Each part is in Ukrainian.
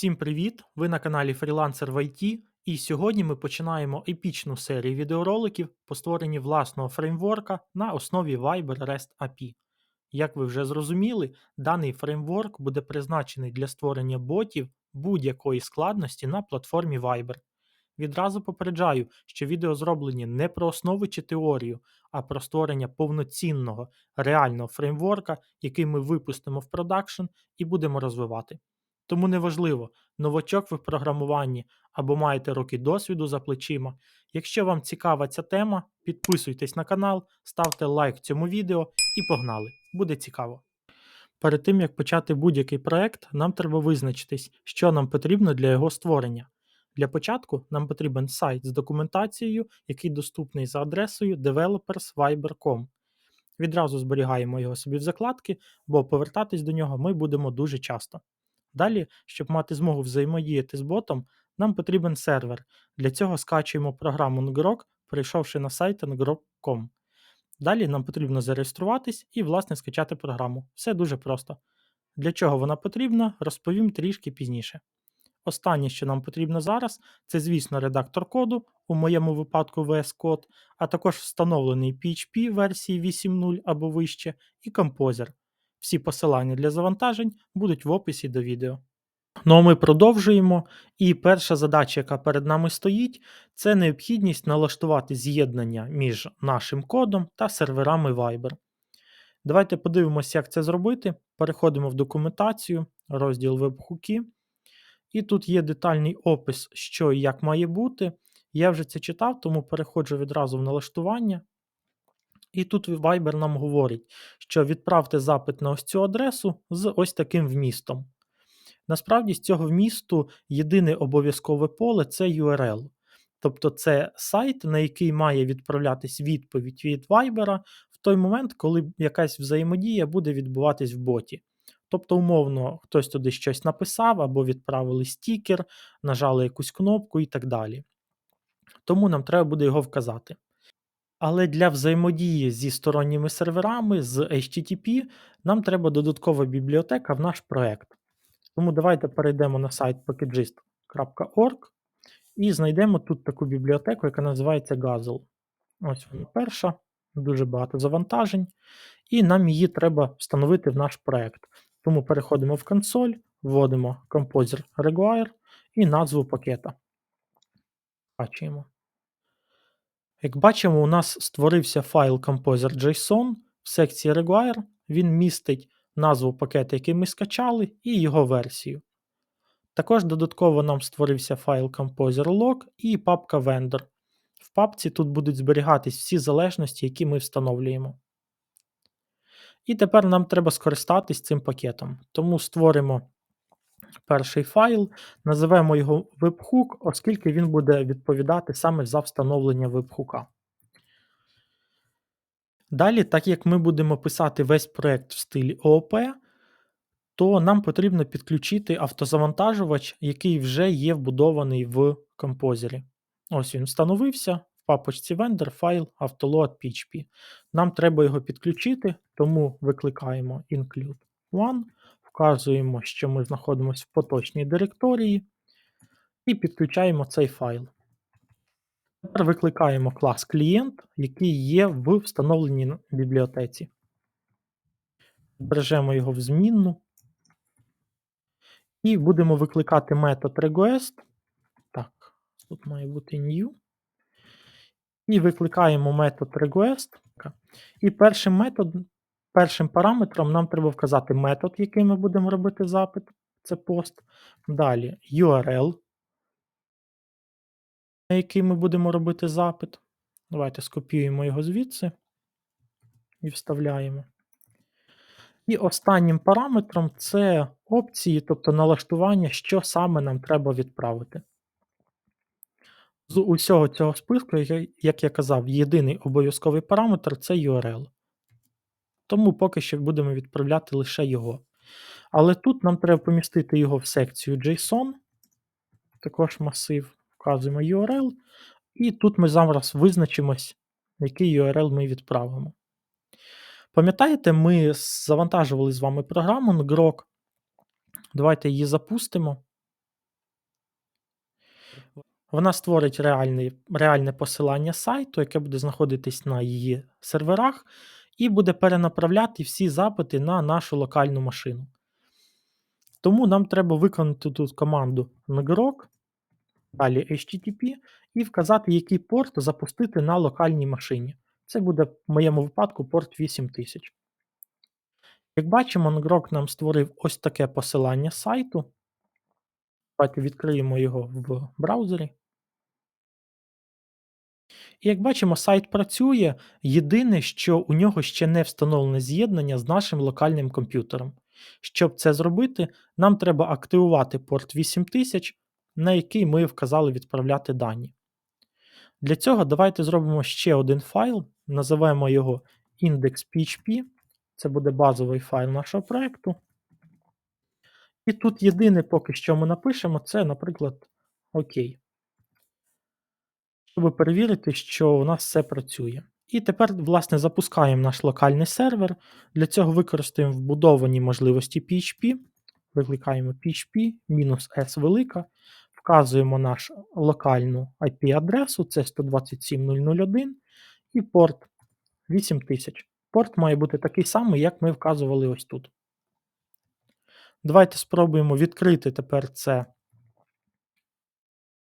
Всім привіт! Ви на каналі Freelancer в IT, і сьогодні ми починаємо епічну серію відеороликів по створенні власного фреймворка на основі Viber REST API. Як ви вже зрозуміли, даний фреймворк буде призначений для створення ботів будь-якої складності на платформі Viber. Відразу попереджаю, що відео зроблені не про основи чи теорію, а про створення повноцінного реального фреймворка, який ми випустимо в продакшн і будемо розвивати. Тому неважливо, новачок ви в програмуванні або маєте роки досвіду за плечима. Якщо вам цікава ця тема, підписуйтесь на канал, ставте лайк цьому відео і погнали! Буде цікаво. Перед тим як почати будь-який проект, нам треба визначитись, що нам потрібно для його створення. Для початку нам потрібен сайт з документацією, який доступний за адресою developersviber.com. Відразу зберігаємо його собі в закладки, бо повертатись до нього ми будемо дуже часто. Далі, щоб мати змогу взаємодіяти з ботом, нам потрібен сервер. Для цього скачуємо програму Ngrok, перейшовши на сайт ngrok.com. Далі нам потрібно зареєструватись і, власне, скачати програму. Все дуже просто. Для чого вона потрібна, розповім трішки пізніше. Останнє, що нам потрібно зараз, це, звісно, редактор коду, у моєму випадку VS Code, а також встановлений PHP версії 8.0 або вище, і композер. Всі посилання для завантажень будуть в описі до відео. Ну а ми продовжуємо. І перша задача, яка перед нами стоїть, це необхідність налаштувати з'єднання між нашим кодом та серверами Viber. Давайте подивимося, як це зробити. Переходимо в документацію, розділ веб-хуки. І тут є детальний опис, що і як має бути. Я вже це читав, тому переходжу відразу в налаштування. І тут Viber нам говорить, що відправте запит на ось цю адресу з ось таким вмістом. Насправді, з цього вмісту єдине обов'язкове поле це URL. Тобто це сайт, на який має відправлятись відповідь від Viber в той момент, коли якась взаємодія буде відбуватись в боті. Тобто, умовно, хтось туди щось написав або відправили стікер, нажали якусь кнопку і так далі. Тому нам треба буде його вказати. Але для взаємодії зі сторонніми серверами, з HTTP, нам треба додаткова бібліотека в наш проект. Тому давайте перейдемо на сайт packagist.org і знайдемо тут таку бібліотеку, яка називається Gazelle. Ось вона перша, дуже багато завантажень. І нам її треба встановити в наш проект. Тому переходимо в консоль, вводимо Composer Require і назву пакета. Бачимо. Як бачимо, у нас створився файл Composer.json в секції Require. Він містить назву пакета, який ми скачали, і його версію. Також додатково нам створився файл Composer.log і папка Vendor. В папці тут будуть зберігатись всі залежності, які ми встановлюємо. І тепер нам треба скористатись цим пакетом. Тому створимо перший файл, називаємо його webhook, оскільки він буде відповідати саме за встановлення вебхука. Далі, так як ми будемо писати весь проект в стилі ООП, то нам потрібно підключити автозавантажувач, який вже є вбудований в композері. Ось він встановився в папочці vendor файл автoload.php. Нам треба його підключити, тому викликаємо include one, вказуємо, що ми знаходимося в поточній директорії, і підключаємо цей файл. Тепер викликаємо клас клієнт, який є в встановленій бібліотеці. Бережемо його в змінну. І будемо викликати метод request. Так, тут має бути new. І викликаємо метод request. І першим методом, першим параметром нам треба вказати метод, який ми будемо робити запит. Це пост. Далі URL, на який ми будемо робити запит. Давайте скопіюємо його звідси і вставляємо. І останнім параметром це опції, тобто налаштування, що саме нам треба відправити. З усього цього списку, як я казав, єдиний обов'язковий параметр це URL. Тому поки що будемо відправляти лише його. Але тут нам треба помістити його в секцію JSON, також масив, вказуємо URL, і тут ми зараз визначимось, який URL ми відправимо. Пам'ятаєте, ми завантажували з вами програму Ngrok. Давайте її запустимо. Вона створить реальний, реальне посилання сайту, яке буде знаходитись на її серверах, і буде перенаправляти всі запити на нашу локальну машину. Тому нам треба виконати тут команду ngrok, далі HTTP, і вказати, який порт запустити на локальній машині. Це буде в моєму випадку порт 8000. Як бачимо, ngrok нам створив ось таке посилання сайту. Давайте відкриємо його в браузері. І як бачимо, сайт працює. Єдине, що у нього ще не встановлене з'єднання з нашим локальним комп'ютером. Щоб це зробити, нам треба активувати порт 8000, на який ми вказали відправляти дані. Для цього давайте зробимо ще один файл, називаємо його index.php. Це буде базовий файл нашого проєкту. І тут єдине, поки що ми напишемо, це, наприклад, ОК. Щоб перевірити, що у нас все працює. І тепер, власне, запускаємо наш локальний сервер. Для цього використаємо вбудовані можливості PHP. Викликаємо PHP, мінус S велика, вказуємо нашу локальну IP-адресу, це 127.001 і порт 8000. Порт має бути такий самий, як ми вказували ось тут. Давайте спробуємо відкрити тепер це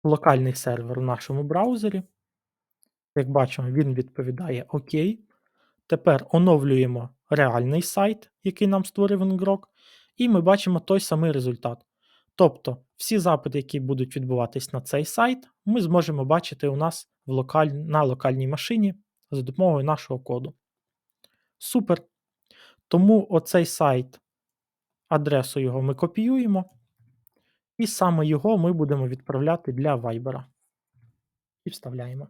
локальний сервер в нашому браузері. Як бачимо, він відповідає ОК. Тепер оновлюємо реальний сайт, який нам створив Ngrok, і ми бачимо той самий результат. Тобто, всі запити, які будуть відбуватись на цей сайт, ми зможемо бачити у нас в локаль... на локальній машині за допомогою нашого коду. Супер. Тому оцей сайт, адресу його ми копіюємо, і саме його ми будемо відправляти для Viber. І вставляємо.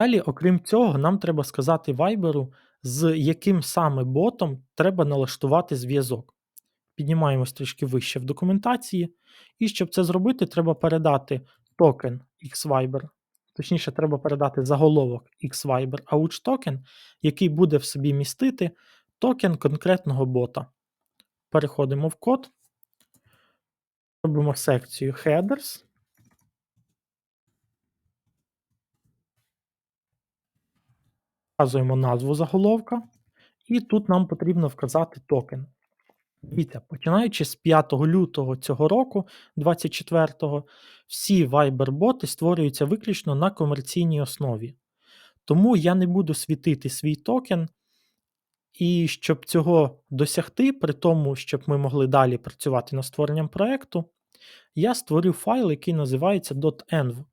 Далі, окрім цього, нам треба сказати Viber, з яким саме ботом треба налаштувати зв'язок. Піднімаємось трішки вище в документації, і щоб це зробити, треба передати токен XViber, точніше, треба передати заголовок XViber Ouch токен, який буде в собі містити токен конкретного бота. Переходимо в код, робимо секцію Headers. Вказуємо назву заголовка, і тут нам потрібно вказати токен. Дивіться, починаючи з 5 лютого цього року, 24-го, всі Viber-боти створюються виключно на комерційній основі. Тому я не буду світити свій токен. І щоб цього досягти, при тому, щоб ми могли далі працювати над створенням проєкту, я створив файл, який називається .env.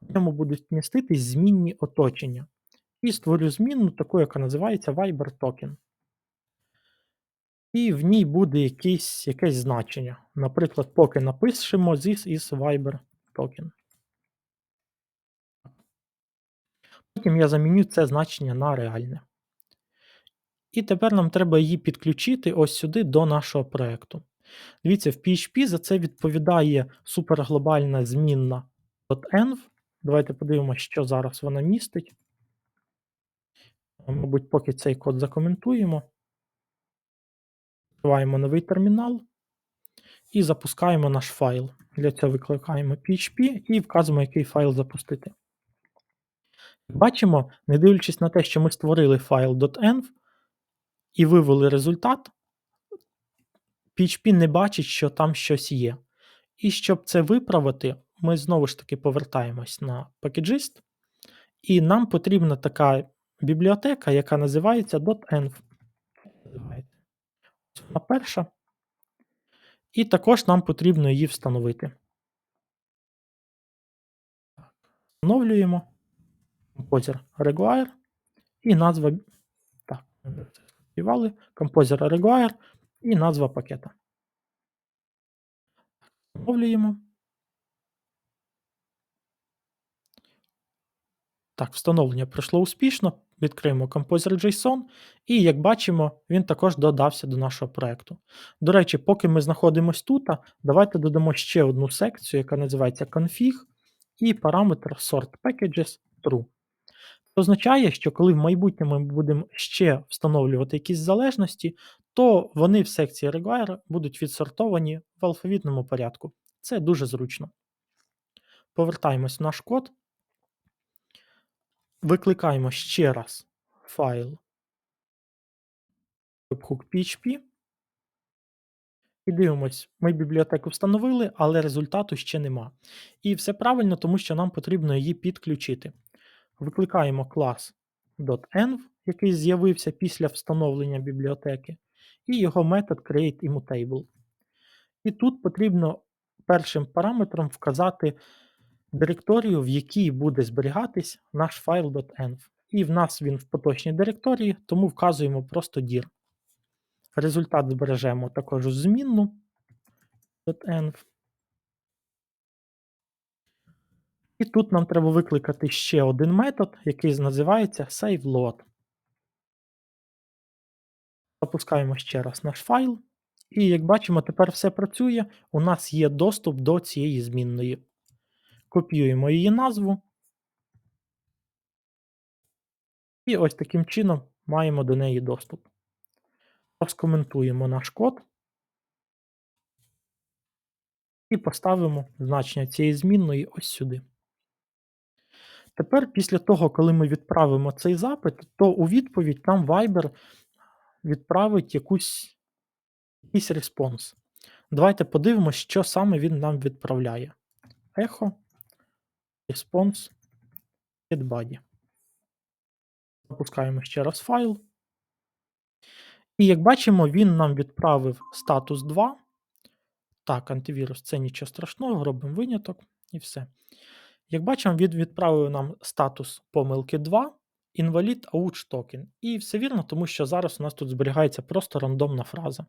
В ньому будуть міститись змінні оточення. І створю змінну, таку, яка називається Viber Token. І в ній буде якийсь, якесь значення. Наприклад, поки напишемо this is Viber Token. Потім я заміню це значення на реальне. І тепер нам треба її підключити ось сюди до нашого проєкту. Дивіться, в PHP за це відповідає суперглобальна змінна .env. Давайте подивимося, що зараз вона містить. Мабуть, поки цей код закоментуємо. Відкриваємо новий термінал і запускаємо наш файл. Для цього викликаємо PHP і вказуємо, який файл запустити. Бачимо, не дивлячись на те, що ми створили файл .env і вивели результат, PHP не бачить, що там щось є. І щоб це виправити, ми знову ж таки повертаємось на Packagist, і нам потрібна така бібліотека, яка називається .env. Вона перша. І також нам потрібно її встановити. Встановлюємо Composer Require і назва. Так, співали. Composer Require і назва пакета. Встановлюємо. Так, встановлення пройшло успішно. Відкриємо Composer.json, і, як бачимо, він також додався до нашого проєкту. До речі, поки ми знаходимося тут, давайте додамо ще одну секцію, яка називається config, і параметр sort packages true. Означає, що коли в майбутньому ми будемо ще встановлювати якісь залежності, то вони в секції require будуть відсортовані в алфавітному порядку. Це дуже зручно. повертаємось в наш код, викликаємо ще раз файл webhook PHP і дивимось, ми бібліотеку встановили, але результату ще нема. І все правильно, тому що нам потрібно її підключити. Викликаємо клас .env, який з'явився після встановлення бібліотеки, і його метод createImmutable. І тут потрібно першим параметром вказати директорію, в якій буде зберігатись наш файл .env. І в нас він в поточній директорії, тому вказуємо просто dir. Результат збережемо також у змінну .env. І тут нам треба викликати ще один метод, який називається SaveLoad. Запускаємо ще раз наш файл. І як бачимо, тепер все працює. У нас є доступ до цієї змінної. Копіюємо її назву. І ось таким чином маємо до неї доступ. Розкоментуємо наш код. І поставимо значення цієї змінної ось сюди. Тепер, після того, коли ми відправимо цей запит, то у відповідь нам Viber відправить якусь, якийсь респонс. Давайте подивимося, що саме він нам відправляє. Echo response get body. Запускаємо ще раз файл. І як бачимо, він нам відправив статус 2. Так, антивірус це нічого страшного, робимо виняток і все. Як бачимо, він відправив нам статус помилки 2, інвалід ауч токен. І все вірно, тому що зараз у нас тут зберігається просто рандомна фраза.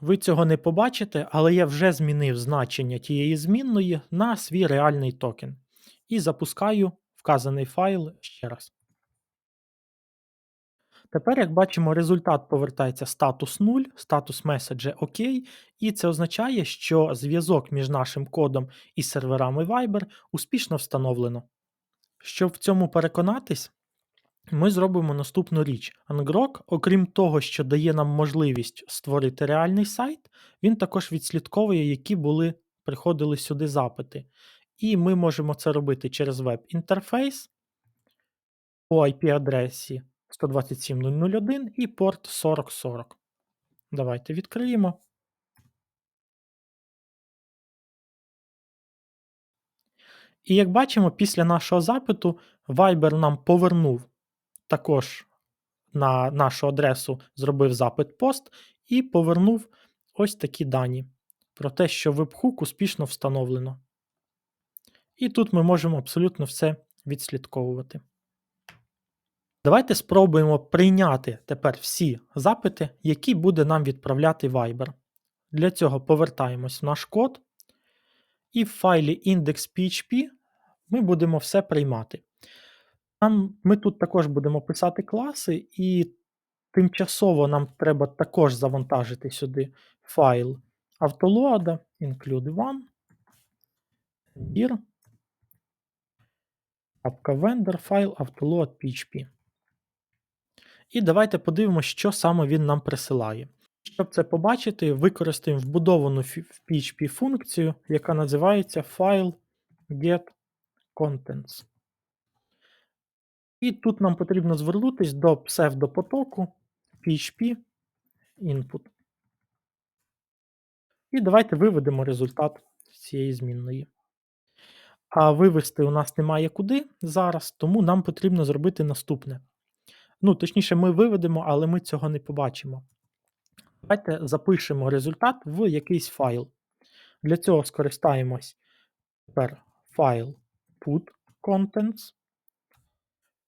Ви цього не побачите, але я вже змінив значення тієї змінної на свій реальний токен. І запускаю вказаний файл ще раз. Тепер, як бачимо, результат повертається статус 0, статус меседжа ОК, і це означає, що зв'язок між нашим кодом і серверами Viber успішно встановлено. Щоб в цьому переконатись, ми зробимо наступну річ. Ngrok, окрім того, що дає нам можливість створити реальний сайт, він також відслідковує, які були приходили сюди запити. І ми можемо це робити через веб-інтерфейс по IP-адресі 127.001 і порт 4040. Давайте відкриємо. І як бачимо, після нашого запиту Viber нам повернув також на нашу адресу, зробив запит пост і повернув ось такі дані про те, що вебхук успішно встановлено. І тут ми можемо абсолютно все відслідковувати. Давайте спробуємо прийняти тепер всі запити, які буде нам відправляти Viber. Для цього повертаємось в наш код, і в файлі index.php ми будемо все приймати. Там Ми тут також будемо писати класи, і тимчасово нам треба також завантажити сюди файл автолоада, include one, dir, vendor, файл автoload.php. І давайте подивимося, що саме він нам присилає. Щоб це побачити, використаємо вбудовану в PHP функцію, яка називається file getContents. І тут нам потрібно звернутися до псевдопотоку PHP input. І давайте виведемо результат цієї змінної. А вивести у нас немає куди зараз, тому нам потрібно зробити наступне. Ну, точніше, ми виведемо, але ми цього не побачимо. Давайте запишемо результат в якийсь файл. Для цього скористаємось тепер файл put contents.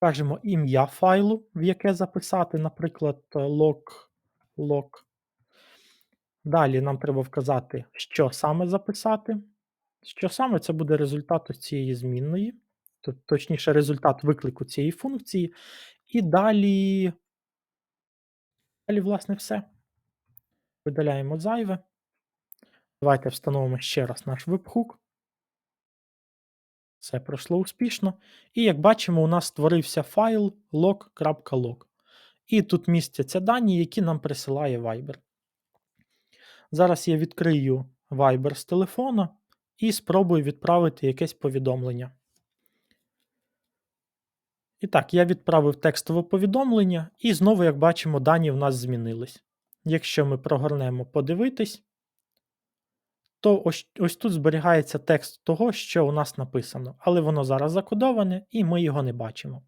Кажемо ім'я файлу, в яке записати, наприклад, log, log. Далі нам треба вказати, що саме записати. Що саме це буде результат цієї змінної, точніше, результат виклику цієї функції. І далі, далі, власне, все. Видаляємо зайве. Давайте встановимо ще раз наш вебхук. Все пройшло успішно. І як бачимо, у нас створився файл log.log. І тут містяться дані, які нам присилає Viber. Зараз я відкрию Viber з телефона і спробую відправити якесь повідомлення. І так, я відправив текстове повідомлення, і знову, як бачимо, дані в нас змінились. Якщо ми прогорнемо подивитись, то ось, ось тут зберігається текст того, що у нас написано, але воно зараз закодоване і ми його не бачимо.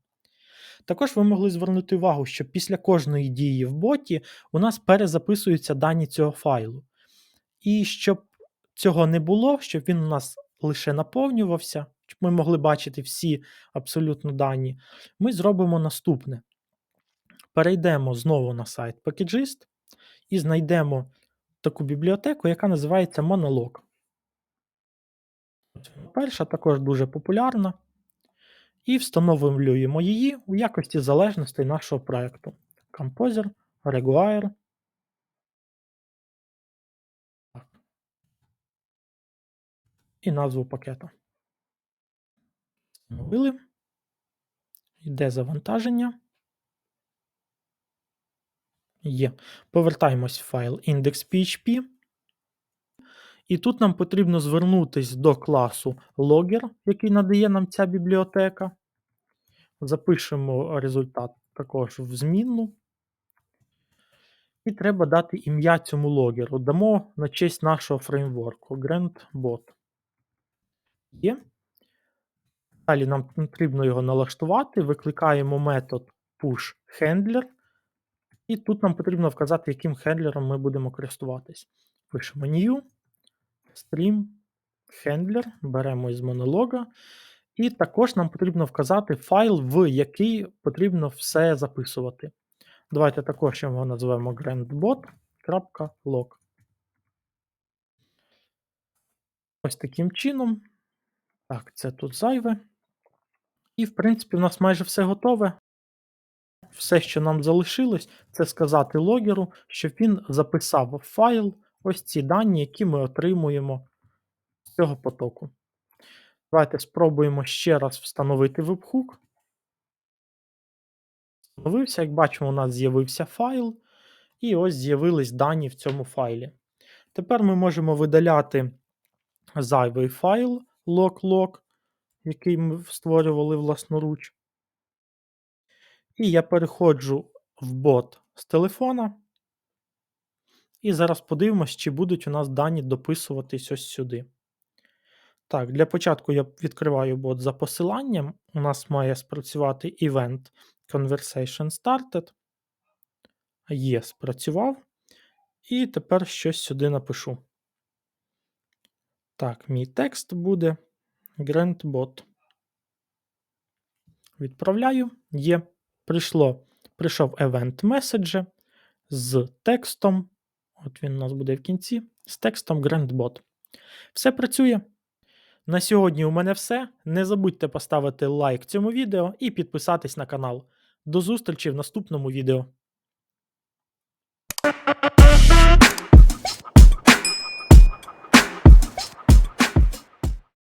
Також ви могли звернути увагу, що після кожної дії в боті у нас перезаписуються дані цього файлу. І щоб цього не було, щоб він у нас лише наповнювався, щоб ми могли бачити всі абсолютно дані, ми зробимо наступне. Перейдемо знову на сайт Packagist і знайдемо таку бібліотеку, яка називається Monolog. Перша також дуже популярна. І встановлюємо її у якості залежностей нашого проєкту. Composer, Reguire. І назву пакету. Встановили. Йде завантаження. Є. Повертаємось в файл index.php. І тут нам потрібно звернутися до класу Logger, який надає нам ця бібліотека. Запишемо результат також в змінну. І треба дати ім'я цьому логеру. Дамо на честь нашого фреймворку GrandBot. Є. Далі нам потрібно його налаштувати. Викликаємо метод pushHandler. І тут нам потрібно вказати, яким хендлером ми будемо користуватись. Пишемо new, stream, handler, беремо із монолога. І також нам потрібно вказати файл, в який потрібно все записувати. Давайте також його назвемо grandbot.log. Ось таким чином. Так, це тут зайве. І, в принципі, у нас майже все готове. Все, що нам залишилось, це сказати логеру, щоб він записав в файл ось ці дані, які ми отримуємо з цього потоку. Давайте спробуємо ще раз встановити webhook. Встановився, як бачимо, у нас з'явився файл, і ось з'явились дані в цьому файлі. Тепер ми можемо видаляти зайвий файл log-log, який ми створювали власноруч. І я переходжу в бот з телефона. І зараз подивимось, чи будуть у нас дані дописуватись ось сюди. Так, для початку я відкриваю бот за посиланням. У нас має спрацювати event Conversation Started. Є, спрацював. І тепер щось сюди напишу. Так, мій текст буде GrantBot. Відправляю. Є. Прийшло, Прийшов event message з текстом. От він у нас буде в кінці. З текстом GrantBot. Все працює. На сьогодні у мене все. Не забудьте поставити лайк цьому відео і підписатись на канал. До зустрічі в наступному відео.